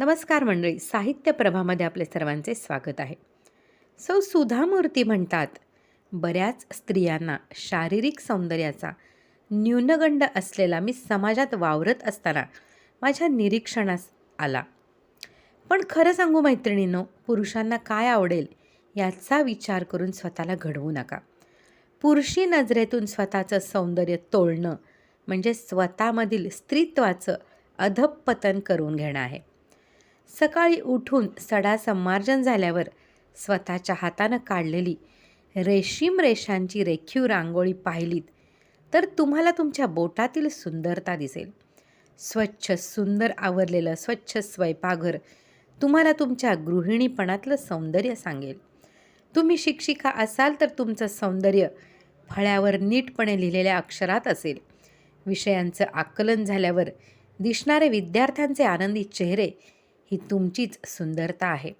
नमस्कार मंडळी साहित्य प्रभामध्ये आपले सर्वांचे स्वागत आहे. सौ सुधा मूर्ती म्हणतात बऱ्याच स्त्रियांना शारीरिक सौंदर्याचा न्यूनगंड असलेला मी समाजात वावरत असताना माझ्या निरीक्षणास आला. पण खरं सांगू मैत्रिणींनो पुरुषांना काय आवडेल याचा विचार करून स्वतःला घडवू नका. पुरुषी नजरेतून स्वतःचं सौंदर्य तोडणं म्हणजे स्वतःमधील स्त्रीत्वाचं अधपतन करून घेणं आहे. सकाळी उठून सडा संमार्जन झाल्यावर स्वतःच्या हातानं काढलेली रेशीम रेषांची रेखीव रांगोळी पाहिलीत तर तुम्हाला तुमच्या बोटातील सुंदरता दिसेल. स्वच्छ सुंदर आवरलेलं स्वच्छ स्वयंपाकघर तुम्हाला तुमच्या गृहिणीपणातलं सौंदर्य सांगेल. तुम्ही शिक्षिका असाल तर तुमचं सौंदर्य फळ्यावर नीटपणे लिहिलेल्या अक्षरात असेल. विषयांचं आकलन झाल्यावर दिसणारे विद्यार्थ्यांचे आनंदी चेहरे ही तुमचीच सुंदरता आहे.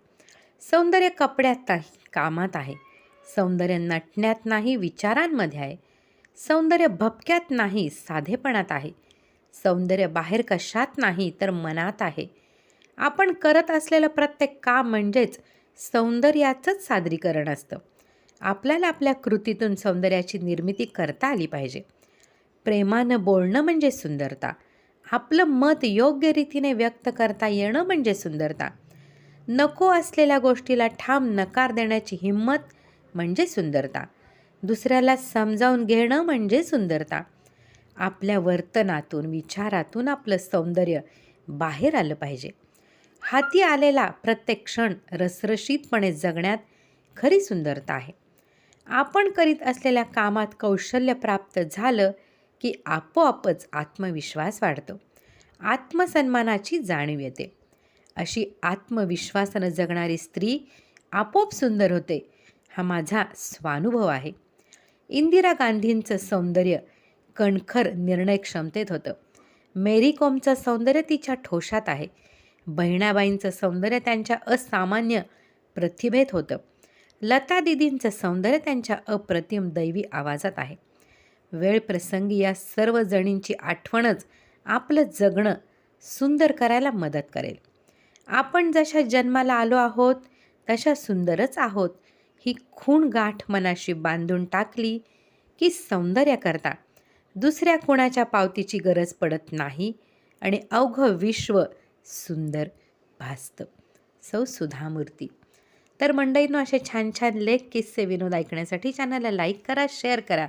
सौंदर्य कपड्यात नाही कामात आहे. सौंदर्य नटण्यात नाही विचारांमध्ये आहे. सौंदर्य भपक्यात नाही साधेपणात आहे. सौंदर्य बाहेर कशात नाही तर मनात आहे. आपण करत असलेलं प्रत्येक काम म्हणजेच सौंदर्याचंच सादरीकरण असतं. आपल्याला आपल्या कृतीतून सौंदर्याची निर्मिती करता आली पाहिजे. प्रेमानं बोलणं म्हणजे सुंदरता. आपलं मत योग्य रीतीने व्यक्त करता येणं म्हणजे सुंदरता. नको असलेल्या गोष्टीला ठाम नकार देण्याची हिंमत म्हणजे सुंदरता. दुसऱ्याला समजावून घेणं म्हणजे सुंदरता. आपल्या वर्तनातून विचारातून आपलं सौंदर्य बाहेर आलं पाहिजे. हाती आलेला प्रत्येक क्षण रसरशीतपणे जगण्यात खरी सुंदरता आहे. आपण करीत असलेल्या कामात कौशल्य प्राप्त झालं की आपोआपच आत्मविश्वास वाढतो. आत्मसन्मानाची जाणीव येते. अशी आत्मविश्वासानं जगणारी स्त्री आपोआप सुंदर होते हा माझा स्वानुभव आहे. इंदिरा गांधींचं सौंदर्य कणखर निर्णय क्षमतेत होतं. मेरी कॉमचं सौंदर्य तिच्या ठोशात आहे. बहिणाबाईंचं सौंदर्य त्यांच्या असामान्य प्रतिभेत होतं. लता दिदींचं सौंदर्य त्यांच्या अप्रतिम दैवी आवाजात आहे. वेळ प्रसंगी या सर्व जणींची आठवणच आपलं जगणं सुंदर करायला मदत करेल. आपण जशा जन्माला आलो आहोत तशा सुंदरच आहोत. ही खूण गाठ मनाशी बांधून टाकली की सौंदर्याकरता दुसऱ्या कोणाच्या पावतीची गरज पडत नाही आणि अवघं विश्व सुंदर भासतं. सौ सुधामूर्ती. तर मंडईनं असे छान छान लेख किस्से विनोद ऐकण्यासाठी चॅनलला लाईक करा शेअर करा.